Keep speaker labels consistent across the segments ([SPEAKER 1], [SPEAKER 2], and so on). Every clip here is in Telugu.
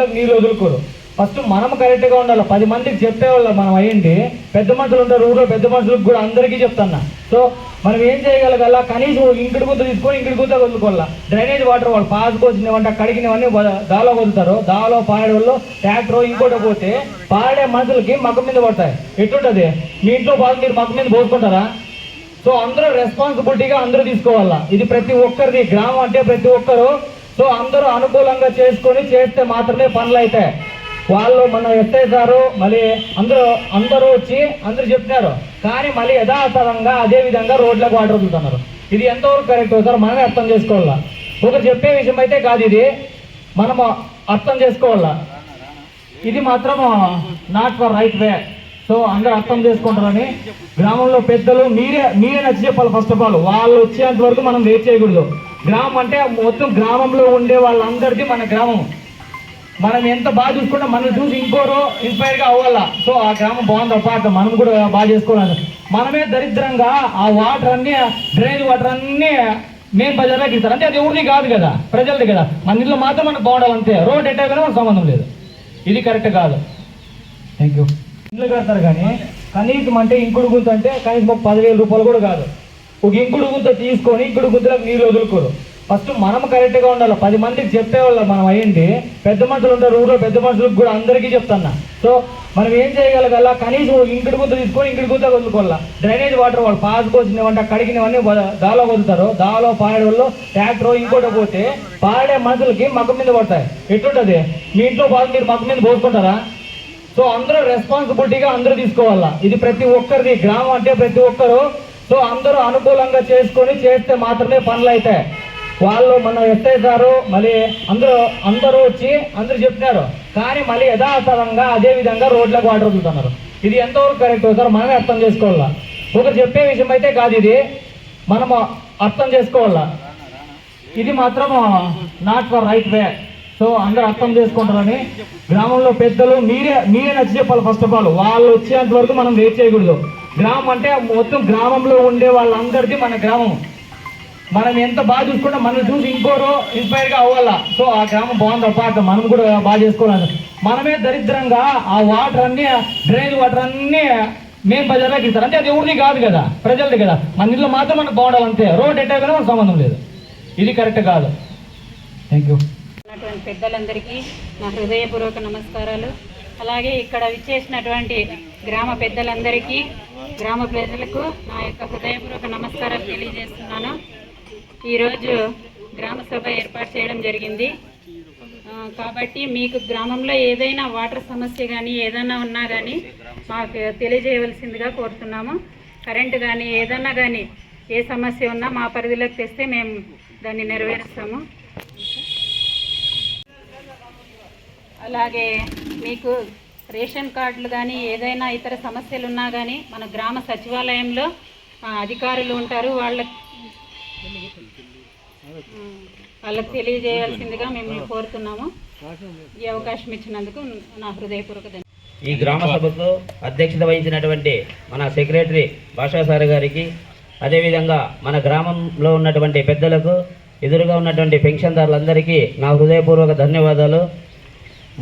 [SPEAKER 1] మాత్రం నీళ్ళు వదులుకోరు. ఫస్ట్ మనం కరెక్ట్గా ఉండాలి. పది మందికి చెప్పేవాళ్ళం మనం అయ్యింది పెద్ద మనుషులు ఉంటారు ఊళ్ళో పెద్ద మనుషులకు కూడా అందరికీ చెప్తున్నా. సో మనం ఏం చేయగలగల? కనీసం ఇంకటి గుంత తీసుకొని ఇంకటి గుంత వదులుకోవాలా? డ్రైనేజ్ వాటర్ వాళ్ళు పాసుకొచ్చినవంటే కడిగినవన్నీ దాలో వదులుతారు. దాలో పాడే వాళ్ళు ట్రాక్టర్ ఇంకోటి పోతే పాడే మనుషులకి మగ మీద పడతాయి. ఎట్లుంటది? మీ ఇంట్లో బాగా మీరు మగ మీద పోసుకుంటారా? సో అందరూ రెస్పాన్సిబిలిటీగా అందరూ తీసుకోవాలా? ఇది ప్రతి ఒక్కరిది. గ్రామం అంటే ప్రతి ఒక్కరు సో అందరూ అనుకూలంగా చేసుకొని చేస్తే మాత్రమే పనులు అవుతాయి వాళ్ళు మన ఎస్ఐ గారు మళ్ళీ అందరూ అందరూ వచ్చి అందరూ చెప్తున్నారు కానీ మళ్ళీ యథాతథంగా అదే విధంగా రోడ్లకు వాటర్ వదులుతున్నారు. ఇది ఎంతవరకు కరెక్ట్ సార్? మనమే అర్థం చేసుకోవాలా? ఒకరు చెప్పే విషయం అయితే కాదు ఇది. మనము అర్థం చేసుకోవాలా? ఇది మాత్రం not for right way so అందరూ అర్థం చేసుకుంటారని. గ్రామంలో పెద్దలు మీరే మీరే నచ్చి చెప్పాలి ఫస్ట్ ఆఫ్ ఆల్ వాళ్ళు వచ్చేంత వరకు మనం వెయిట్ చేయకూడదు. గ్రామం అంటే మొత్తం గ్రామంలో ఉండే వాళ్ళందరిది మన గ్రామం. మనం ఎంత బాగా చూసుకుంటే మనం చూసి ఇంకోరు ఇన్స్పైర్గా అవ్వాలా. సో ఆ గ్రామం బాగుంది అపార్థం మనం కూడా బాగా చేసుకోవాలి. మనమే దరిద్రంగా ఆ వాటర్ అన్ని డ్రైనేజ్ వాటర్ అన్నీ మెయిన్ బజార్లోకి ఇస్తారు. అంటే అది ఎవరిది కాదు కదా ప్రజలది కదా. మన ఇల్లు మాత్రం మనకు బాగుండాలి అంతే. రోడ్ ఎట్టే కానీ మనకు సంబంధం లేదు. ఇది కరెక్ట్ కాదు. థ్యాంక్ యూ ఇల్లు కడతారు కానీ కనీసం అంటే ఇంకుడు గుంత అంటే కనీసం ఒక పదివేల రూపాయలు కూడా కాదు. ఒక ఇంకుడు గుంత తీసుకొని ఇంకుడు గుంతలకు నీళ్ళు వదులుకోరు. ఫస్ట్ మనం కరెక్ట్గా ఉండాలి. పది మందికి చెప్పేవాళ్ళం మనం అయ్యింది. పెద్ద మనుషులు ఉంటారు ఊళ్ళో పెద్ద మనుషులకు కూడా అందరికీ చెప్తున్నా. సో మనం ఏం చేయగలగల కనీసం ఇంకటి గుంత తీసుకొని ఇంకటి గుంత వదులుకోవాలా? డ్రైనేజ్ వాటర్ వాళ్ళు పాసుకొచ్చినవంటే కడిగినవన్నీ దాలో వదులుతారు. దాలో పాడే వాళ్ళు ట్రాక్టర్ ఇంకోటి పోతే పాడే మనుషులకి మగ్గ మీద పడతాయి. ఎట్లుంటుంది? మీ ఇంట్లో బాగా మీరు మగ్గ మీద పోసుకుంటారా? సో అందరూ రెస్పాన్సిబిలిటీగా అందరూ తీసుకోవాలా? ఇది ప్రతి ఒక్కరిది. గ్రామం అంటే ప్రతి ఒక్కరు సో అందరూ అనుకూలంగా చేసుకొని చేస్తే మాత్రమే పనులు అవుతాయి వాళ్ళు మన ఎస్ఐ మళ్ళీ అందరూ అందరూ వచ్చి అందరూ చెప్పినారు. కానీ మళ్ళీ యథాతథంగా అదే విధంగా రోడ్లకు వాటర్ వదులుతున్నారు. ఇది ఎంతవరకు కరెక్ట్ సార్? మనమే అర్థం చేసుకోవాలా? ఒకరు చెప్పే విషయం అయితే కాదు ఇది. మనము అర్థం చేసుకోవాలా? ఇది మాత్రం not for right way so అందరూ అర్థం చేసుకుంటారని. గ్రామంలో పెద్దలు మీరే మీరే నచ్చి చెప్పాలి ఫస్ట్ ఆఫ్ ఆల్ వాళ్ళు వచ్చేంత వరకు మనం వెయిట్ చేయకూడదు. గ్రామం అంటే మొత్తం గ్రామంలో ఉండే వాళ్ళందరిది మన గ్రామం. మనం ఎంత బాగా చూసుకుంటే మనం చూసి ఇంకోరు ఇన్స్పైర్గా అవ్వాలా? సో ఆ గ్రామం బాగుంది పాట మనం కూడా బాగా చేసుకోవాలి. మనమే దరిద్రంగా ఆ వాటర్ అన్ని డ్రైన్ వాటర్ అన్ని మేము ప్రజల్లోకి ఇస్తారు. అంటే అది ఎవరిది కాదు కదా ప్రజలది కదా. మన ఇల్లు మాత్రం మనకు బాగుండాలి అంతే. రోడ్ ఎట్టే కానీ మనకు సంబంధం లేదు. ఇది కరెక్ట్ కాదు. థ్యాంక్ యూ
[SPEAKER 2] పెద్దలందరికీ నా హృదయపూర్వక నమస్కారాలు. అలాగే ఇక్కడ విచ్చేసినటువంటి గ్రామ పెద్దలందరికీ గ్రామ ప్రజలకు నా యొక్క హృదయపూర్వక నమస్కారాలు తెలియజేస్తున్నాను. ఈరోజు గ్రామ సభ ఏర్పాటు చేయడం జరిగింది. కాబట్టి మీకు గ్రామంలో ఏదైనా వాటర్ సమస్య కానీ ఏదైనా ఉన్నా కానీ మాకు తెలియజేయవలసిందిగా కోరుతున్నాము. కరెంటు కానీ ఏదన్నా కానీ ఏ సమస్య ఉన్నా మా పరిధిలోకి తెస్తే మేము దాన్ని నెరవేరుస్తాము. అలాగే మీకు రేషన్ కార్డులు కానీ ఏదైనా ఇతర సమస్యలు ఉన్నా కానీ మన గ్రామ సచివాలయంలో అధికారులు ఉంటారు. వాళ్ళ వాళ్ళకి తెలియజేయాల్సిందిగా మేము కోరుతున్నాము. ఈ అవకాశం ఇచ్చినందుకు నా హృదయపూర్వక ధన్యవాదాలు.
[SPEAKER 3] ఈ గ్రామ సభకు అధ్యక్షత వహించినటువంటి మన సెక్రటరీ భాషా సార్ గారికి అదేవిధంగా మన గ్రామంలో ఉన్నటువంటి పెద్దలకు ఎదురుగా ఉన్నటువంటి పెన్షన్దారులందరికీ నా హృదయపూర్వక ధన్యవాదాలు.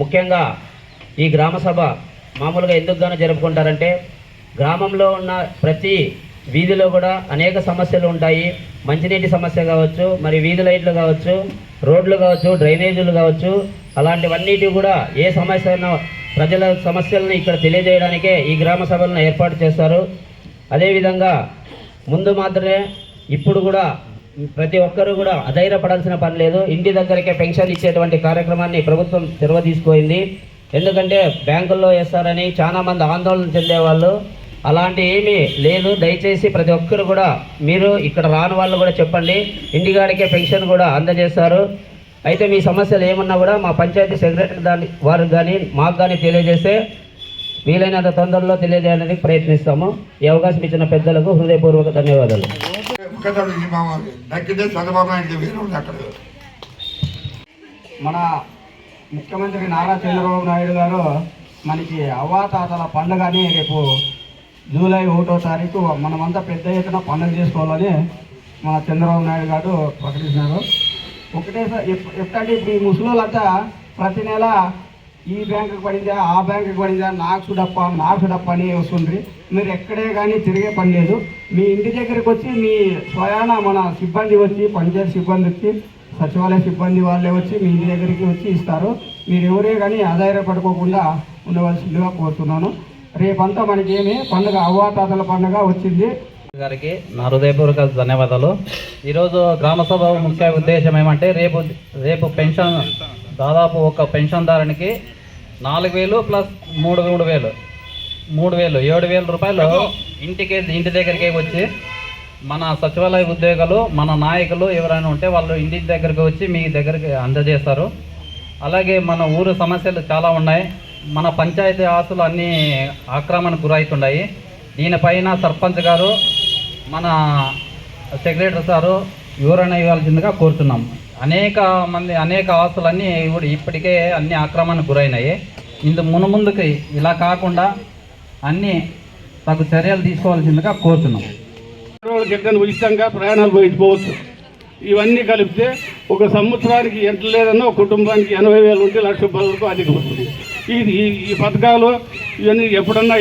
[SPEAKER 3] ముఖ్యంగా ఈ గ్రామ సభ మామూలుగా ఎందుకు గాను జరుపుకుంటారంటే గ్రామంలో ఉన్న ప్రతి వీధిలో కూడా అనేక సమస్యలు ఉంటాయి. మంచినీటి సమస్య కావచ్చు మరి వీధి లైట్లు కావచ్చు రోడ్లు కావచ్చు డ్రైనేజీలు కావచ్చు అలాంటివన్నిటి కూడా ఏ సమస్య అయినా ప్రజల సమస్యలను ఇక్కడ తెలియజేయడానికే ఈ గ్రామ సభలను ఏర్పాటు చేస్తారు. అదేవిధంగా ముందు మాత్రమే ఇప్పుడు కూడా ప్రతి ఒక్కరూ కూడా అధైర్యపడాల్సిన పని లేదు. ఇంటి దగ్గరికే పెన్షన్ ఇచ్చేటువంటి కార్యక్రమాన్ని ప్రభుత్వం తెరవ తీసుకుపోయింది ఎందుకంటే బ్యాంకుల్లో వేస్తారని చాలామంది ఆందోళన చెందేవాళ్ళు. అలాంటి ఏమీ లేదు. దయచేసి ప్రతి ఒక్కరు కూడా మీరు ఇక్కడ రాని వాళ్ళు కూడా చెప్పండి. ఇంటికాడికే పెన్షన్ కూడా అందజేస్తారు. అయితే మీ సమస్యలు ఏమన్నా కూడా మా పంచాయతీ సెక్రటరీ దాని వారికి కానీ మాకు కానీ తెలియజేస్తే వీలైనంత తొందరలో తెలియజేయడానికి ప్రయత్నిస్తాము. ఈ అవకాశం ఇచ్చిన పెద్దలకు హృదయపూర్వక ధన్యవాదాలు.
[SPEAKER 4] ఒక్కసారి ఈ దక్కితే చంద్రబాబు నాయుడు వేరే ఉంది అక్కడ.
[SPEAKER 5] మన ముఖ్యమంత్రి నారా చంద్రబాబు నాయుడు గారు మనకి అవ్వాతాతల పండుగని రేపు జూలై ఒకటో తారీఖు మనమంతా పెద్ద ఎత్తున పండుగ చేసుకోవాలని మన చంద్రబాబు నాయుడు గారు ప్రకటించినారు. ఒకటే ఎప్పుడంటే ఇప్పుడు ఈ ముసలోళ్ళంతా ప్రతి నెల ఈ బ్యాంకుకి పడిందా ఆ బ్యాంకుకి పడిందా నాకు డప్ప నాకు చూడప్ప అని వస్తుండ్రి. మీరు ఎక్కడే కానీ తిరిగే పని లేదు. మీ ఇంటి దగ్గరికి వచ్చి మీ స్వయాన మన సిబ్బంది వచ్చి పంచాయతీ సిబ్బంది వచ్చి సచివాలయ సిబ్బంది వాళ్ళే వచ్చి మీ ఇంటి దగ్గరికి వచ్చి ఇస్తారు. మీరు ఎవరే కానీ ఆధారపడుకోకుండా ఉండవలసిందిగా కోరుతున్నాను. రేపంతా మనకేమి పండుగ అవ్వాతాతల పండుగ వచ్చింది.
[SPEAKER 6] గారికి నా హృదయపూర్వక ధన్యవాదాలు. ఈరోజు గ్రామసభ ముఖ్య ఉద్దేశం ఏమంటే రేపు రేపు పెన్షన్ దాదాపు ఒక పెన్షన్దారునికి నాలుగు వేలు ప్లస్ మూడు మూడు వేలు మూడు వేలు ఏడు వేల రూపాయలు ఇంటికి ఇంటి దగ్గరికి వచ్చి మన సచివాలయ ఉద్యోగులు మన నాయకులు ఎవరైనా ఉంటే వాళ్ళు ఇంటి దగ్గరికి వచ్చి మీ దగ్గరికి అందజేస్తారు. అలాగే మన ఊరు సమస్యలు చాలా ఉన్నాయి. మన పంచాయతీ ఆస్తులు అన్నీ ఆక్రమణకు గురవుతున్నాయి. దీనిపైన సర్పంచ్ గారు మన సెక్రటరీ సారు వివరణ ఇవ్వాల్సిందిగా కోరుతున్నాం. అనేక మంది అనేక ఆస్తులన్నీ ఇప్పటికే అన్ని ఆక్రమణకు గురైనాయి. ఇందు మునుముందుకి ఇలా కాకుండా అన్ని తగు చర్యలు తీసుకోవాల్సిందిగా కోరుతున్నాం.
[SPEAKER 7] గిడ్డను ఉచితంగా ప్రయాణాలు పోయించుకోవచ్చు. ఇవన్నీ కలిపితే ఒక సంవత్సరానికి ఎంత లేదన్నా ఒక కుటుంబానికి ఎనభై వేలు ఉంటే లక్ష రూపాయల వరకు అధిక వస్తుంది ఇది ఈ- ఈ పథకాలు ఇవన్నీ ఎప్పుడన్నా